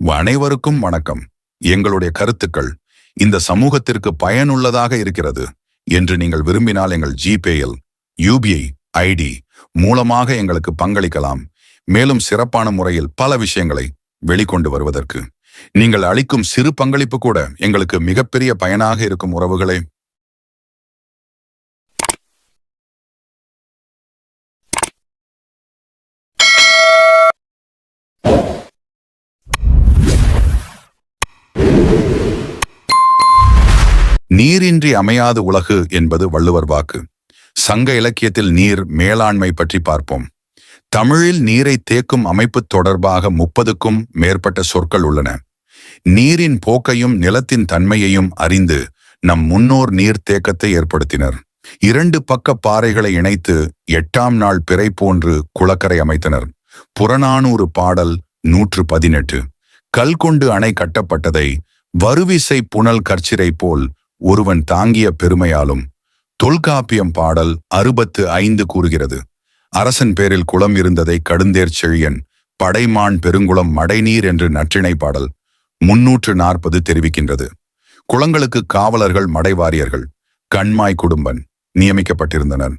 அனைவருக்கும் வணக்கம். எங்களுடைய கருத்துக்கள் இந்த சமூகத்திற்கு பயனுள்ளதாக இருக்கிறது என்று நீங்கள் விரும்பினால் எங்கள் ஜிபேயில் யூபிஐ ஐடி மூலமாக எங்களுக்கு பங்களிக்கலாம். மேலும் சிறப்பான முறையில் பல விஷயங்களை வெளிக்கொண்டு வருவதற்கு. நீங்கள் அளிக்கும் சிறு பங்களிப்பு கூட எங்களுக்கு மிகப்பெரிய பயனாக இருக்கும் உறவுகளே நீரின்றி அமையாது உலகு என்பது வள்ளுவர் வாக்கு. சங்க இலக்கியத்தில் நீர் மேலாண்மை பற்றி பார்ப்போம். தமிழில் நீரை தேக்கும் அமைப்பு தொடர்பாக முப்பதுக்கும் மேற்பட்ட சொற்கள் உள்ளன. நீரின் போக்கையும் நிலத்தின் தன்மையையும் அறிந்து நம் முன்னோர் நீர் தேக்கத்தை ஏற்படுத்தினர். இரண்டு பக்க பாறைகளை இணைத்து எட்டாம் நாள் பிறை போன்று குளக்கரை அமைத்தனர். புறநானூறு பாடல் நூற்று பதினெட்டு. கல்கொண்டு அணை கட்டப்பட்டதை வருவிசை புனல் கற்சிரை போல் ஒருவன் தாங்கிய பெருமையாலும் தொல்காப்பியம் பாடல் அறுபத்து ஐந்து கூறுகிறது. அரசன் பேரில் குளம் இருந்ததை கடுந்தேர் செழியன் படைமான் பெருங்குளம் மடைநீர் என்று நற்றிணை பாடல் முன்னூற்று நாற்பது தெரிவிக்கின்றது. குளங்களுக்கு காவலர்கள் மடைவாரியர்கள் கண்மாய் குடும்பன் நியமிக்கப்பட்டிருந்தனர்.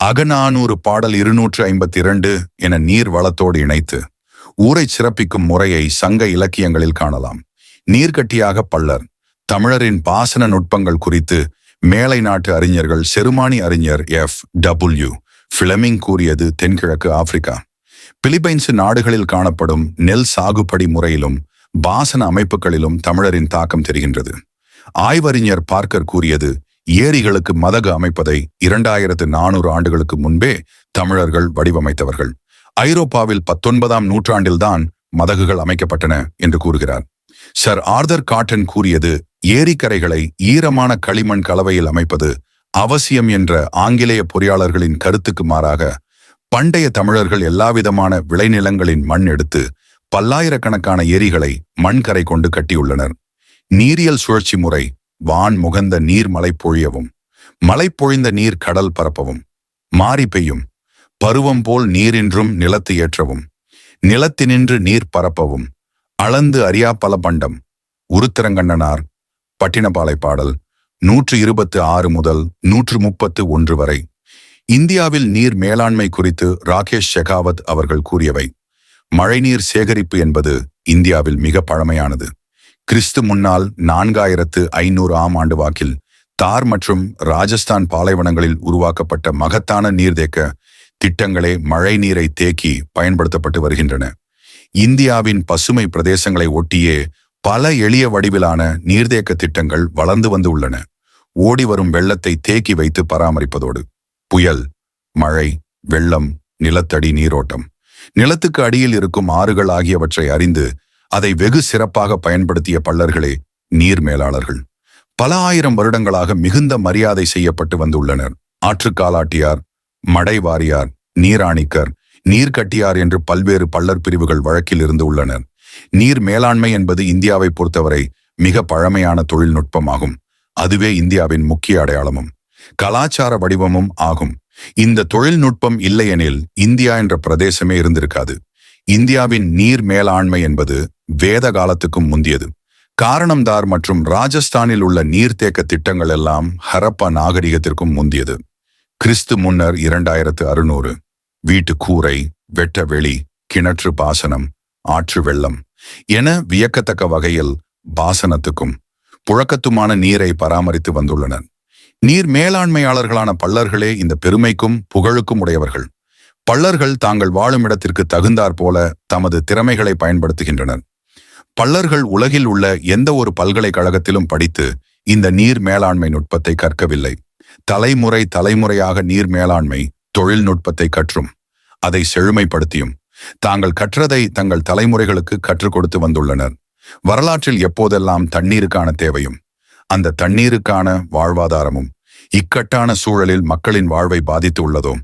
அகநானூறு பாடல் இருநூற்று ஐம்பத்தி இரண்டு என நீர் வளத்தோடு இணைத்து ஊரை சிறப்பிக்கும் முறையை சங்க இலக்கியங்களில் காணலாம். நீர்க்கட்டியாக பல்லர் தமிழரின் பாசன நுட்பங்கள் குறித்து மேலை நாட்டு அறிஞர்கள் செருமானி அறிஞர் எஃப். டபுள்யூ. பிளமிங் கூறியது தென்கிழக்கு ஆப்பிரிக்கா. பிலிப்பைன்ஸ் நாடுகளில் காணப்படும் நெல் சாகுபடி முறையிலும் பாசன அமைப்புகளிலும் தமிழரின் தாக்கம் தெரிகின்றது. ஆய்வறிஞர் பார்க்கர் கூறியது ஏரிகளுக்கு மதகு அமைப்பதை இரண்டாயிரத்து நானூறு ஆண்டுகளுக்கு முன்பே தமிழர்கள் வடிவமைத்தவர்கள். ஐரோப்பாவில் பத்தொன்பதாம் நூற்றாண்டில்தான் மதகுகள் அமைக்கப்பட்டன என்று கூறுகிறார். சர் ஆர்தர் காட்டன் கூறியது ஏரிக்கரைகளை ஈரமான களிமண் கலவையில் அமைப்பது அவசியம் என்ற ஆங்கிலேய பொறியாளர்களின் கருத்துக்கு மாறாக பண்டைய தமிழர்கள் எல்லாவிதமான விளைநிலங்களின் மண் எடுத்து பல்லாயிரக்கணக்கான ஏரிகளை மண்கரை கொண்டு கட்டியுள்ளனர். நீரியல் சுழற்சி முறை வான் முகந்த நீர் மலை பொழியவும் மலை பொழிந்த நீர் கடல் பரப்பவும் மாறி பெய்யும் பருவம் போல் நீரின்றும் நிலத்து ஏற்றவும் நிலத்தினின்று நீர் பரப்பவும் அளந்து அறியா பல பண்டம் உருத்திரங்கண்ணனார். பட்டினப்பாலை பாடல் நூற்று இருபத்து ஆறு முதல் நூற்று முப்பத்து ஒன்று வரை. இந்தியாவில் நீர் மேலாண்மை குறித்து ராகேஷ் ஷெகாவத் அவர்கள் கூறியவை. மழைநீர் சேகரிப்பு என்பது இந்தியாவில் மிக பழமையானது. கிறிஸ்து முன்னால் நான்காயிரத்து ஐநூறு ஆம் ஆண்டு வாக்கில் தார் மற்றும் ராஜஸ்தான் பாலைவனங்களில் உருவாக்கப்பட்ட மகத்தான நீர்தேக்க திட்டங்களே மழை நீரை தேக்கி பயன்படுத்தப்பட்டு வருகின்றன. இந்தியாவின் பசுமை பிரதேசங்களை ஒட்டியே பல எளிய வடிவிலான நீர்தேக்க திட்டங்கள் வளர்ந்து வந்து உள்ளன. ஓடி வரும் வெள்ளத்தை தேக்கி வைத்து பராமரிப்பதோடு. புயல் மழை வெள்ளம் நிலத்தடி நீரோட்டம். நிலத்துக்கு அடியில் இருக்கும் ஆறுகள் ஆகியவற்றை அறிந்து அதை வெகு சிறப்பாக பயன்படுத்திய பல்லர்களே நீர் மேலாளர்கள். பல ஆயிரம் வருடங்களாக மிகுந்த மரியாதை செய்யப்பட்டு வந்துள்ளனர். ஆற்றுக்காலாட்டியார் மடைவாரியார் நீராணிக்கர் நீர்க்கட்டியார் என்று பல்வேறு பள்ளர் பிரிவுகள் வழக்கில் இருந்து உள்ளனர். நீர் மேலாண்மை என்பது இந்தியாவை பொறுத்தவரை மிக பழமையான தொழில்நுட்பமாகும். அதுவே இந்தியாவின் முக்கிய அடையாளமும். கலாச்சார வடிவமும் ஆகும். இந்த தொழில்நுட்பம் இல்லையெனில் இந்தியா என்ற பிரதேசமே இருந்திருக்காது. இந்தியாவின் நீர் மேலாண்மை என்பது வேத காலத்துக்கும் முந்தியது. காரணம்தார் மற்றும் ராஜஸ்தானில் உள்ள நீர்த்தேக்க திட்டங்கள் எல்லாம் ஹரப்பா நாகரிகத்திற்கும் முந்தியது. கிறிஸ்து முன்னர் இரண்டாயிரத்து அறுநூறு. வீட்டு கூரை வெட்ட வெளி கிணற்று பாசனம் ஆற்று வெள்ளம் என வியக்கத்தக்க வகையில் பாசனத்துக்கும் புழக்கத்துமான நீரை பராமரித்து வந்துள்ளனர். நீர் மேலாண்மையாளர்களான பள்ளர்களே இந்த பெருமைக்கும் புகழுக்கும் உடையவர்கள். பள்ளர்கள் தாங்கள் வாழும் இடத்திற்கு தகுந்தாற் போல தமது திறமைகளை பயன்படுத்துகின்றனர். பள்ளர்கள் உலகில் உள்ள எந்த ஒரு பல்கலைக்கழகத்திலும் படித்து இந்த நீர் மேலாண்மை நுட்பத்தை கற்கவில்லை. தலைமுறை தலைமுறையாக நீர் மேலாண்மை தொழில்நுட்பத்தை கற்றும் அதை செழுமைப்படுத்தியும். தாங்கள் கற்றதை தங்கள் தலைமுறைகளுக்கு கற்றுக் கொடுத்து வந்துள்ளனர். வரலாற்றில் எப்போதெல்லாம் தண்ணீருக்கான தேவையும் அந்த தண்ணீருக்கான வாழ்வாதாரமும் இக்கட்டான சூழலில் மக்களின் வாழ்வை பாதித்து உள்ளதோ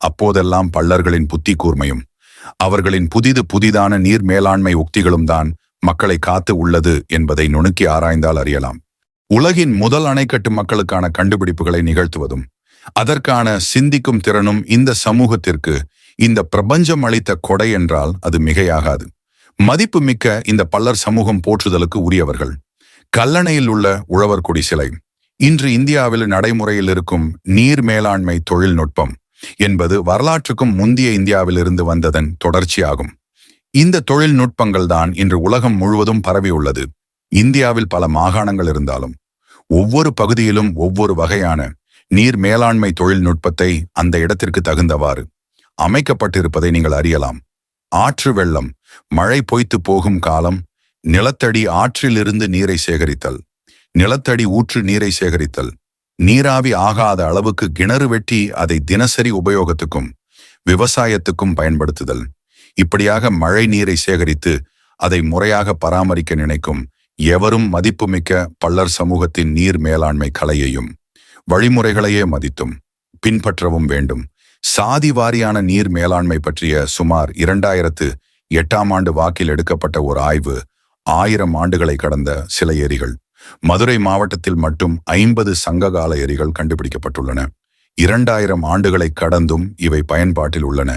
அப்போதெல்லாம் பள்ளர்களின் புத்தி கூர்மையும் அவர்களின் புதிது புதிதான நீர் மேலாண்மை உக்திகளும் தான் மக்களை காத்து உள்ளது என்பதை நுணுக்கி ஆராய்ந்தால் அறியலாம். உலகின் முதல் அணைக்கட்டு மக்களுக்கான கண்டுபிடிப்புகளை நிகழ்த்துவதும் அதற்கான சிந்திக்கும் திறனும் இந்த சமூகத்திற்கு இந்த பிரபஞ்சம் அளித்த கொடை என்றால் அது மிகையாகாது. மதிப்பு மிக்க இந்த பல்லர் சமூகம் போற்றுதலுக்கு உரியவர்கள். கல்லணையில் உள்ள உழவர் குடி சிலை. இன்று இந்தியாவில் நடைமுறையில் இருக்கும் நீர் மேலாண்மை தொழில்நுட்பம் என்பது வரலாற்றுக்கும் முந்தைய இந்தியாவிலிருந்து வந்ததன் தொடர்ச்சியாகும். இந்த தொழில்நுட்பங்கள் தான் இன்று உலகம் முழுவதும் பரவியுள்ளது இந்தியாவில் பல மாகாணங்கள் இருந்தாலும் ஒவ்வொரு பகுதியிலும் ஒவ்வொரு வகையான நீர் மேலாண்மை தொழில்நுட்பத்தை அந்த இடத்திற்கு தகுந்தவாறு அமைக்கப்பட்டிருப்பதை நீங்கள் அறியலாம். ஆற்று வெள்ளம் மழை பொய்த்து போகும் காலம் நிலத்தடி ஆற்றிலிருந்து நீரை சேகரித்தல் நிலத்தடி ஊற்று நீரை சேகரித்தல் நீராவி ஆகாத அளவுக்கு கிணறு வெட்டி அதை தினசரி உபயோகத்துக்கும் விவசாயத்துக்கும் பயன்படுத்துதல். இப்படியாக மழை நீரை சேகரித்து அதை முறையாக பராமரிக்க நினைக்கும் எவரும் மதிப்புமிக்க பல்லர் சமூகத்தின் நீர் மேலாண்மை கலையையும் வழிமுறைகளையே மதித்தும் பின்பற்றவும் வேண்டும். சாதி வாரியான நீர் மேலாண்மை பற்றிய சுமார் இரண்டாயிரத்து எட்டாம் ஆண்டு வாக்கில் எடுக்கப்பட்ட ஒரு ஆய்வு ஆயிரம் ஆண்டுகளை கடந்த சில ஏரிகள். மதுரை மாவட்டத்தில் மட்டும் ஐம்பது சங்ககால ஏரிகள் கண்டுபிடிக்கப்பட்டுள்ளன. இரண்டாயிரம் ஆண்டுகளை கடந்தும் இவை பயன்பாட்டில் உள்ளன.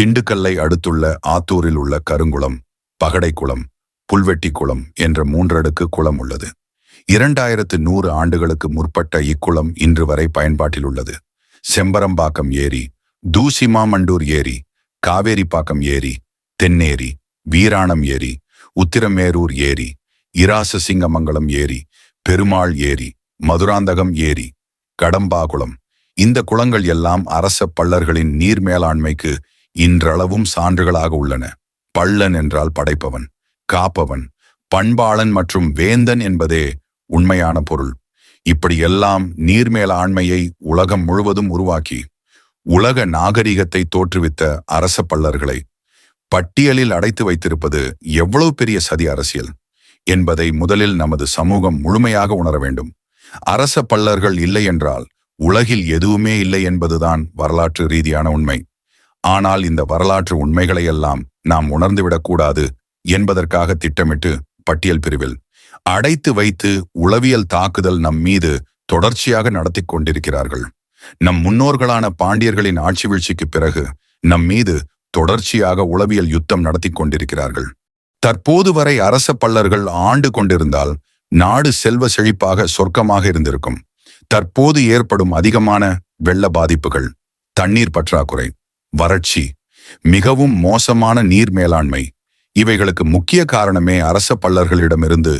திண்டுக்கல்லை அடுத்துள்ள ஆத்தூரில் உள்ள கருங்குளம் பகடைக்குளம் புல்வெட்டி குளம் என்ற மூன்றடுக்கு குளம் உள்ளது. இரண்டாயிரத்து நூறு ஆண்டுகளுக்கு முற்பட்ட இக்குளம் இன்று வரை பயன்பாட்டில் உள்ளது. செம்பரம்பாக்கம் ஏரி தூசிமாமண்டூர் ஏரி காவேரிப்பாக்கம் ஏரி தென்னேரி வீராணம் ஏரி உத்திரமேரூர் ஏரி இராசசிங்கமங்கலம் ஏரி பெருமாள் ஏரி மதுராந்தகம் ஏரி கடம்பாகுளம். இந்த குளங்கள் எல்லாம் அரச பள்ளர்களின் நீர் மேலாண்மைக்கு இன்றளவும் சான்றுகளாக உள்ளன. பள்ளன் என்றால் படைப்பவன் காப்பவன் பண்பாளன் மற்றும் வேந்தன் என்பதே உண்மையான பொருள். இப்படியெல்லாம் நீர்மேல ஆண்மையை உலகம் முழுவதும் உருவாக்கி உலக நாகரிகத்தை தோற்றுவித்த அரச பல்லர்களை பட்டியலில் அடைத்து வைத்திருப்பது எவ்வளவு பெரிய சதி அரசியல் என்பதை முதலில் நமது சமூகம் முழுமையாக உணர வேண்டும். அரச பல்லர்கள் இல்லை என்றால் உலகில் எதுவுமே இல்லை என்பதுதான் வரலாற்று ரீதியான உண்மை. ஆனால் இந்த வரலாற்று உண்மைகளையெல்லாம் நாம் உணர்ந்துவிடக்கூடாது என்பதற்காக திட்டமிட்டு பட்டியல் பிரிவில் அடைத்து வைத்து உளவியல் தாக்குதல் நம் மீது தொடர்ச்சியாக நடத்தி கொண்டிருக்கிறார்கள். நம் முன்னோர்களான பாண்டியர்களின் ஆட்சி வீழ்ச்சிக்கு பிறகு நம் மீது தொடர்ச்சியாக உளவியல் யுத்தம் நடத்தி கொண்டிருக்கிறார்கள். தற்போது வரை அரச பல்லர்கள் ஆண்டு கொண்டிருந்தால் நாடு செல்வ செழிப்பாக சொர்க்கமாக இருந்திருக்கும். தற்போது ஏற்படும் அதிகமான வெள்ள பாதிப்புகள் தண்ணீர் பற்றாக்குறை வறட்சி மிகவும் மோசமான நீர் மேலாண்மை இவைகளுக்கு முக்கிய காரணமே அரச பல்லர்களிடமிருந்து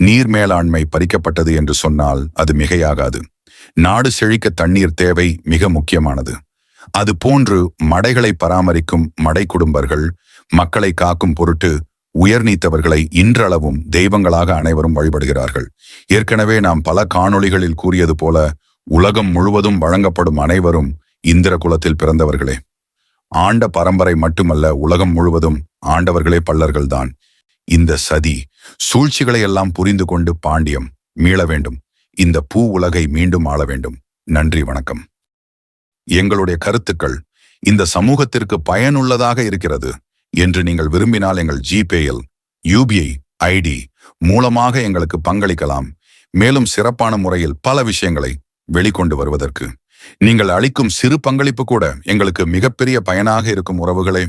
நீர் மேலாண்மை பறிக்கப்பட்டது என்று சொன்னால் அது மிகையாகாது. நாடு செழிக்க தண்ணீர் தேவை மிக முக்கியமானது. அது போன்று மடைகளை பராமரிக்கும் மடை குடும்பர்கள் மக்களை காக்கும் பொருட்டு உயர் நீத்தவர்களை இன்றளவும் தெய்வங்களாக அனைவரும் வழிபடுகிறார்கள். ஏற்கனவே நாம் பல காணொளிகளில் கூறியது போல உலகம் முழுவதும் வழங்கப்படும் அனைவரும் இந்திர குலத்தில் பிறந்தவர்களே. ஆண்ட பரம்பரை மட்டுமல்ல உலகம் முழுவதும் ஆண்டவர்களே பல்லர்கள்தான் இந்த சதி சூழ்ச்சிகளை எல்லாம் புரிந்து கொண்டு பாண்டியம் மீள வேண்டும். இந்த பூ உலகை மீண்டும் ஆள வேண்டும். நன்றி வணக்கம். எங்களுடைய கருத்துக்கள் இந்த சமூகத்திற்கு பயனுள்ளதாக இருக்கிறது என்று நீங்கள் விரும்பினால் எங்கள் ஜிபேயில் யூபிஐ ஐடி மூலமாக எங்களுக்கு பங்களிக்கலாம். மேலும் சிறப்பான முறையில் பல விஷயங்களை வெளிக்கொண்டு வருவதற்கு. நீங்கள் அளிக்கும் சிறு பங்களிப்பு கூட எங்களுக்கு மிகப்பெரிய பயனாக இருக்கும் உறவுகளே.